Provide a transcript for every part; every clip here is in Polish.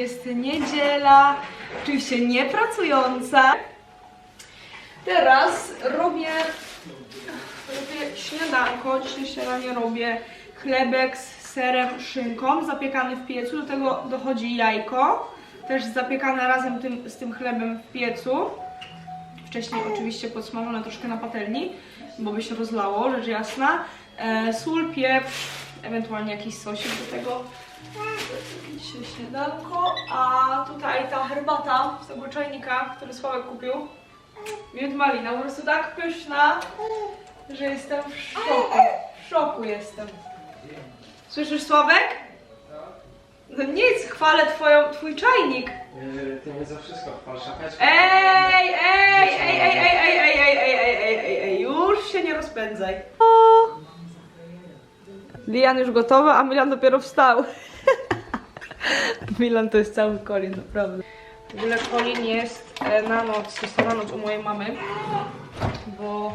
Jest niedziela, oczywiście nie pracująca. Teraz robię, robię śniadanko. Dzisiaj śniadanie robię chlebek z serem, szynką, zapiekany w piecu. Do tego dochodzi jajko, też zapiekane razem tym, z tym chlebem w piecu. Wcześniej oczywiście podsmażone troszkę na patelni, bo by się rozlało, rzecz jasna. E, sól, pieprz, ewentualnie jakiś sosik do tego. Dzisiaj śniadanko, a tutaj ta herbata z tego czajnika, który Sławek kupił. Miód malina, po prostu tak pyszna, że jestem w szoku. W szoku jestem. Słyszysz Sławek? No nic, chwalę twoją, twój czajnik. Yy, Ty mnie za wszystko chwal, szapeczka. Ej, ej, ej, ej, ej, ej, ej, ej, ej, ej, ej, ej, ej, już się nie rozpędzaj. Lian już gotowy, a Milan dopiero wstał. Milan to jest cały Colin, naprawdę. W ogóle Colin jest e, na noc, jest na noc u mojej mamy, bo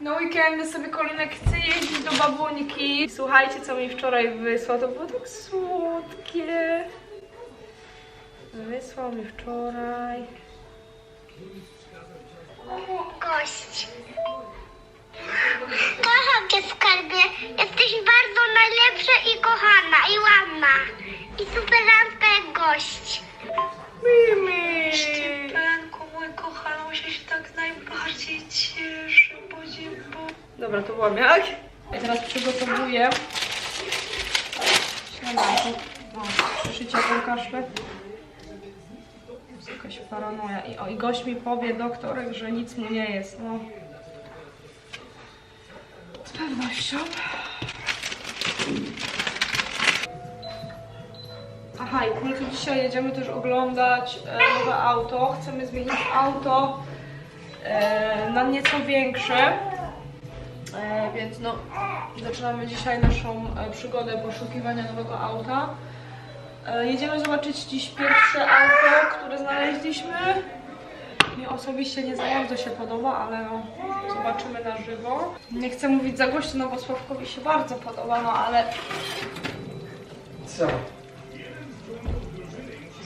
na weekendy sobie Kolinek chce jeździć do babunki. Słuchajcie, co mi wczoraj wysłał, to było tak słodkie. Wysłał mi wczoraj. gość. Kocham cię skarbie. Jesteś bardzo najlepsza i kochana i ładna. I superancka jak gość. Mimi! Szczepanku, mój kochany, się tak najbardziej cieszę, Boże, bo... Dobra, to byłam jak? Ja teraz przygotowuję śniadanko. O, przyszycia tą kaszlę. Jest jakaś paranoja. I, o, I gość mi powie, doktorek, że nic mu nie jest. No. Pewnością. Aha, i to dzisiaj jedziemy też oglądać e, nowe auto. Chcemy zmienić auto e, na nieco większe. E, więc no, zaczynamy dzisiaj naszą przygodę poszukiwania nowego auta. Jedziemy zobaczyć dziś pierwsze auto, które znaleźliśmy. Mi osobiście nie za bardzo się podoba, ale no, zobaczymy na żywo. Nie chcę mówić za głośno, no bo Sławkowi się bardzo podoba, no ale Co?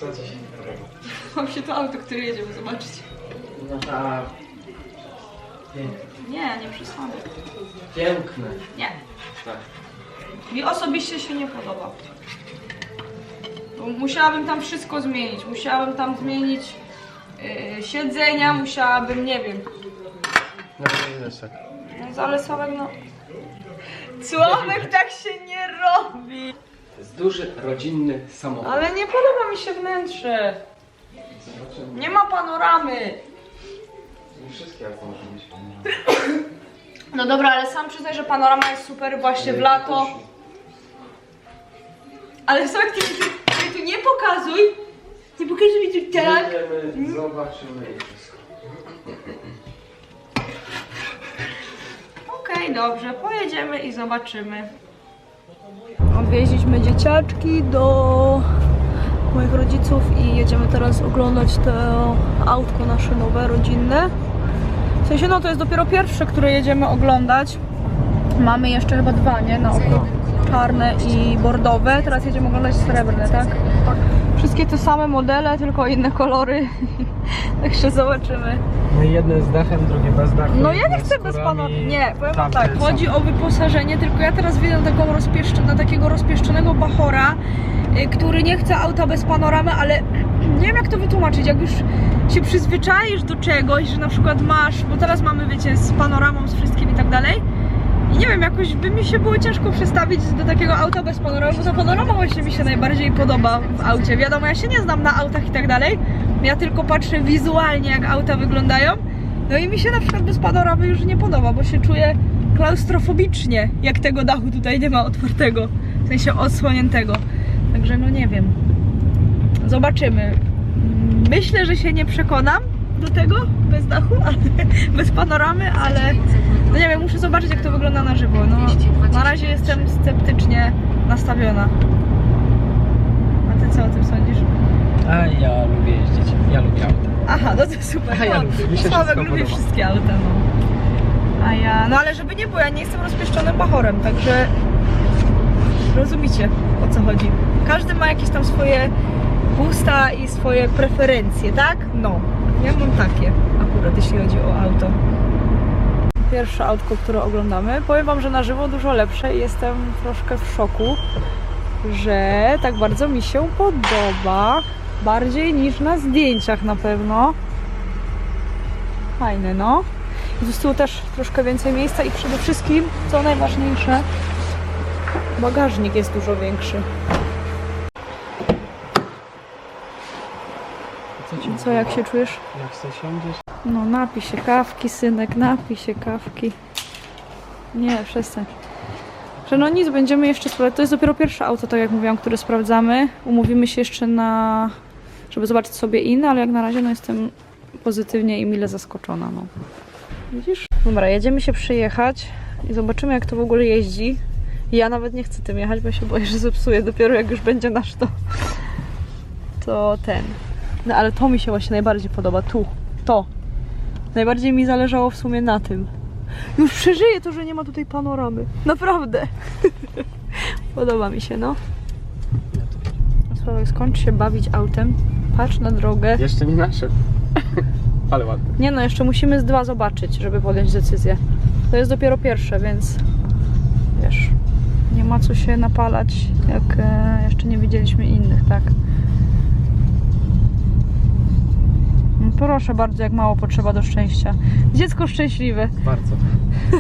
Co ci się nie podoba? mam się to auto, które jedziemy zobaczyć. No ta... Piękne. Nie, nie przesadzę. Piękne. Nie. Tak. Mi osobiście się nie podoba. Bo Musiałabym tam wszystko zmienić. Musiałabym tam zmienić yy, siedzenia, musiałabym, nie wiem. No jest tak. No, ale Sławek, no. Sławek tak się nie robi. To jest duży, rodzinny samochód. Ale nie podoba mi się wnętrze. Zobaczymy. Nie ma panoramy. Nie wszystkie auta może mieć. No dobra, ale sam przyznaj, że panorama jest super właśnie w lato. Ale Sławek, ty, ty, ty tu nie pokazuj. Nie pokazuj mi tu tak. Jedziemy, zobaczymy i wszystko. Okej, dobrze, pojedziemy i zobaczymy. Odwieźliśmy dzieciaczki do moich rodziców i jedziemy teraz oglądać to autko nasze nowe, rodzinne. W sensie, no to jest dopiero pierwsze, które jedziemy oglądać. Mamy jeszcze chyba dwa, nie? Na oko. Czarne i bordowe. Teraz jedziemy oglądać srebrne, tak? Wszystkie te same modele, tylko inne kolory. Także zobaczymy. No jedne z dachem, drugie bez dachu. No ja nie chcę bez pana. Nie, powiem wam tak. Chodzi o wyposażenie, tylko ja teraz widzę taką rozpieszcz- na takiego rozpieszczonego bachora, y, który nie chce auta bez panoramy, ale nie wiem jak to wytłumaczyć. Jak już się przyzwyczaisz do czegoś, że na przykład masz, bo teraz mamy, wiecie, z panoramą, z wszystkim i tak dalej. I nie wiem, jakoś by mi się było ciężko przestawić do takiego auta bez panoramy, bo ta panorama właśnie mi się najbardziej podoba w aucie. Wiadomo, ja się nie znam na autach i tak dalej. Ja tylko patrzę wizualnie, jak auta wyglądają. No i mi się na przykład bez panoramy już nie podoba, bo się czuję klaustrofobicznie, jak tego dachu tutaj nie ma otwartego, w sensie odsłoniętego. Także no nie wiem. Zobaczymy. Mm, Myślę, że się nie przekonam do tego bez dachu, ale, bez panoramy, ale no nie wiem, muszę zobaczyć jak to wygląda na żywo. No, na razie jestem sceptycznie nastawiona. A ty co o tym sądzisz? A ja lubię jeździć. Ja lubię auta. Aha, no to super. A ja no, lubię, mi się Sławek lubi podoba. wszystkie auta, no. A ja, no ale żeby nie było, ja nie jestem rozpieszczonym bachorem, także Rozumiecie o co chodzi? Każdy ma jakieś tam swoje gusta i swoje preferencje, tak? No, ja mam takie akurat, jeśli chodzi o auto. Pierwsze autko, które oglądamy. Powiem Wam, że na żywo dużo lepsze i jestem troszkę w szoku, że tak bardzo mi się podoba. Bardziej niż na zdjęciach na pewno. Fajne, no. I z tyłu też troszkę więcej miejsca i przede wszystkim, co najważniejsze, bagażnik jest dużo większy. Co jak się czujesz? Jak se siądziesz? No, napij się kawki, synek, napij się kawki. Nie, przestań. Że no nic, będziemy jeszcze sprawdzać. To jest dopiero pierwsze auto, tak jak mówiłam, które sprawdzamy. Umówimy się jeszcze na... żeby zobaczyć sobie inne, ale jak na razie no jestem pozytywnie i mile zaskoczona, no. Widzisz? Dobra, jedziemy się przyjechać i zobaczymy jak to w ogóle jeździ. Ja nawet nie chcę tym jechać, bo się boję, że zepsuję. Dopiero jak już będzie nasz to... to ten. No ale to mi się właśnie najbardziej podoba. Tu. To. Najbardziej mi zależało w sumie na tym. Już przeżyję to, że nie ma tutaj panoramy. Naprawdę. Podoba mi się, no. Sławek, skończ się bawić autem. Patrz na drogę. Jeszcze nie nasze. Ale ładne. Nie no, jeszcze musimy z dwa zobaczyć, żeby podjąć decyzję. To jest dopiero pierwsze, więc wiesz, nie ma co się napalać, jak e, jeszcze nie widzieliśmy innych, tak? Proszę bardzo, jak mało potrzeba do szczęścia. Dziecko szczęśliwe. Bardzo.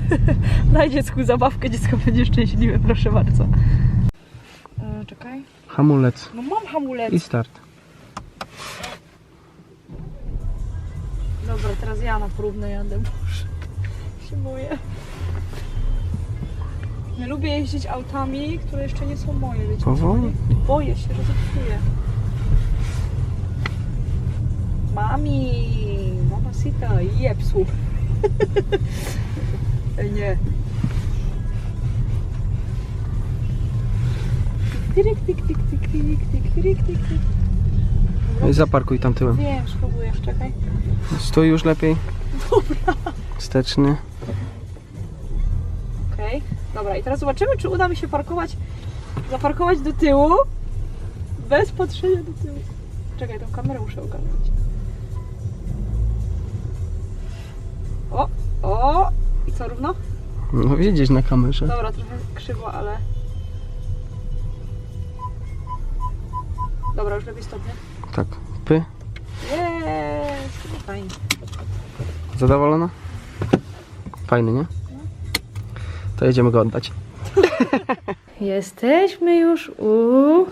Daj dziecku zabawkę, dziecko będzie szczęśliwe, proszę bardzo. E, czekaj. Hamulec. No mam hamulec. I start. Dobra, teraz ja na próbne jadę, boże. Się boję. Nie lubię jeździć autami, które jeszcze nie są moje, wiecie Powoli. Boję się, że zepsuję. Mami, mamacita, jepsu. nie. Tyryk, tyk, tyk, tyk, tyk, tyk, tyryk, tyk, tyk. No zaparkuj tam tyłem. Wiem, spróbujesz, czekaj. Stój już lepiej. Dobra. Wsteczny. Okej. Okay. Dobra, i teraz zobaczymy, czy uda mi się parkować, zaparkować do tyłu bez patrzenia do tyłu. Czekaj, tą kamerę muszę ogarnąć. O, i co, równo? No widzisz na kamerze. Dobra, trochę krzywo, ale... Dobra, już lepiej stopnie. Tak. Py. Jest, fajnie. Zadowolona? Fajny, nie? To jedziemy go oddać. Jesteśmy już u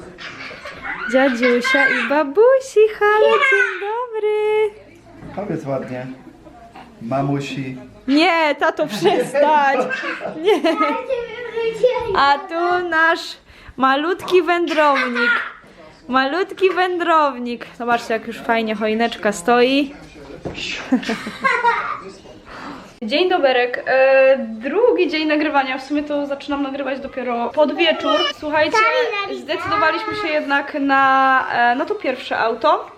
dziadziusia i babusi. Halo, dzień dobry. Powiedz ładnie. Mamusi. Nie, tato, przestań. Nie. A tu nasz malutki wędrownik. Malutki wędrownik. Zobaczcie, jak już fajnie choineczka stoi. Dzień doberek. E, drugi dzień nagrywania. W sumie to zaczynam nagrywać dopiero pod wieczór. Słuchajcie, zdecydowaliśmy się jednak na, e, na to pierwsze auto.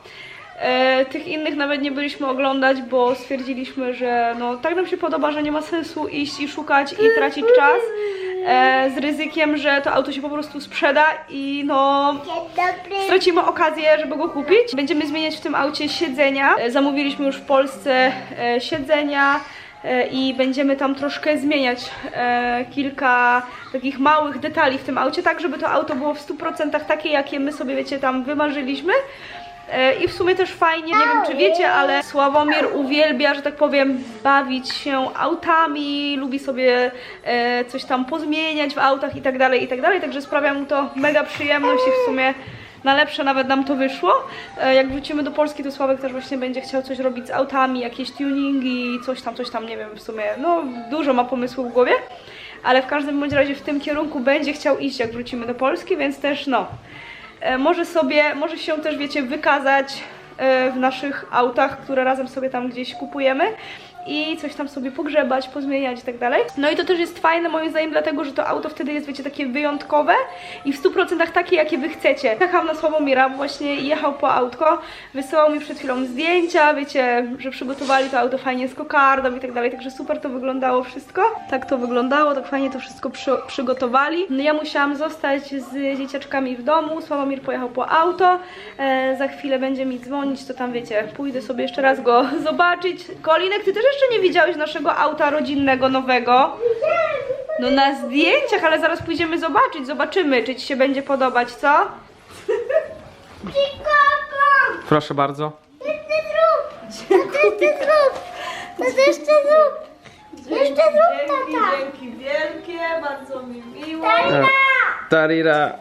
E, tych innych nawet nie byliśmy oglądać, bo stwierdziliśmy, że no, tak nam się podoba, że nie ma sensu iść i szukać i tracić czas. E, z ryzykiem, że to auto się po prostu sprzeda i no stracimy okazję, żeby go kupić. Będziemy zmieniać w tym aucie siedzenia. E, Zamówiliśmy już w Polsce e, siedzenia e, i będziemy tam troszkę zmieniać e, kilka takich małych detali w tym aucie, tak żeby to auto było w 100% takie, jakie my sobie, wiecie, tam wymarzyliśmy. E, I w sumie też fajnie, nie wiem czy wiecie, ale Sławomir uwielbia, że tak powiem, bawić się autami, lubi sobie e, coś tam pozmieniać w autach i tak dalej, i tak dalej, także sprawia mu to mega przyjemność i w sumie na lepsze nawet nam to wyszło. E, Jak wrócimy do Polski, to Sławek też właśnie będzie chciał coś robić z autami, jakieś tuningi, coś tam, coś tam, nie wiem, w sumie, no dużo ma pomysłów w głowie, ale w każdym bądź razie w tym kierunku będzie chciał iść, jak wrócimy do Polski, więc też no, może sobie, może się też, wiecie, wykazać e, w naszych autach, które razem sobie tam gdzieś kupujemy. I coś tam sobie pogrzebać, pozmieniać i tak dalej. No i to też jest fajne moim zdaniem, dlatego że to auto wtedy jest, wiecie, takie wyjątkowe i w 100% takie, jakie wy chcecie. Jechałam na Sławomira, właśnie jechał po autko, wysyłał mi przed chwilą zdjęcia, wiecie, że przygotowali to auto fajnie z kokardą i tak dalej, także super to wyglądało wszystko. Tak to wyglądało, tak fajnie to wszystko przy, przygotowali. No ja musiałam zostać z dzieciaczkami w domu, Sławomir pojechał po auto, e, za chwilę będzie mi dzwonić, to tam wiecie, pójdę sobie jeszcze raz go zobaczyć. Kolinek, ty też jeszcze nie widziałeś naszego auta rodzinnego nowego? No na zdjęciach, ale zaraz pójdziemy zobaczyć, zobaczymy, czy ci się będzie podobać, co? Proszę bardzo. Jeszcze zrób! Jeszcze zrób! To jeszcze zrób! Jeszcze zrób, tata! dzięki wielkie, bardzo mi miło. Tarira.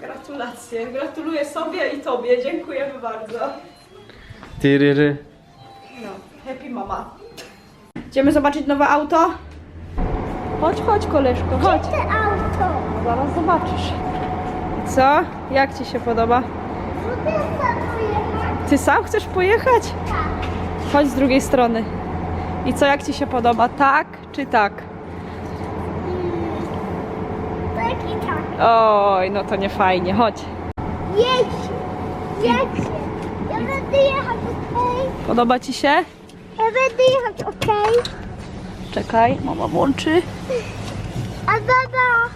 Gratulacje, gratuluję sobie i tobie, dziękujemy bardzo. Tyryry. Happy mama. Idziemy zobaczyć nowe auto? Chodź, chodź koleżko, chodź. Te auto! Zaraz zobaczysz. Co? Jak ci się podoba? Ty sam chcesz pojechać? Chodź z drugiej strony. I co, jak ci się podoba? Tak czy tak? Tak i tak. Oj, no to nie fajnie, chodź. Jedź! Jedź! Ja będę jechać, okej? Podoba ci się? Ja będę jechać, okej? Czekaj, mama włączy. A baba?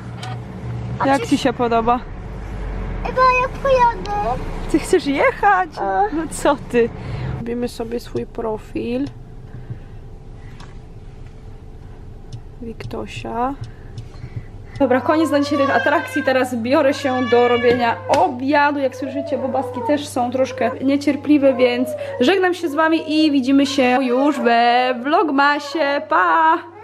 Jak ci się podoba? Chyba ja pojadę. Ty chcesz jechać? No co ty? Robimy sobie swój profil. Wiktosia. Dobra, koniec na dzisiaj tych atrakcji. Teraz biorę się do robienia obiadu. Jak słyszycie, bobaski też są troszkę niecierpliwe, więc żegnam się z wami i widzimy się już we vlogmasie. Pa!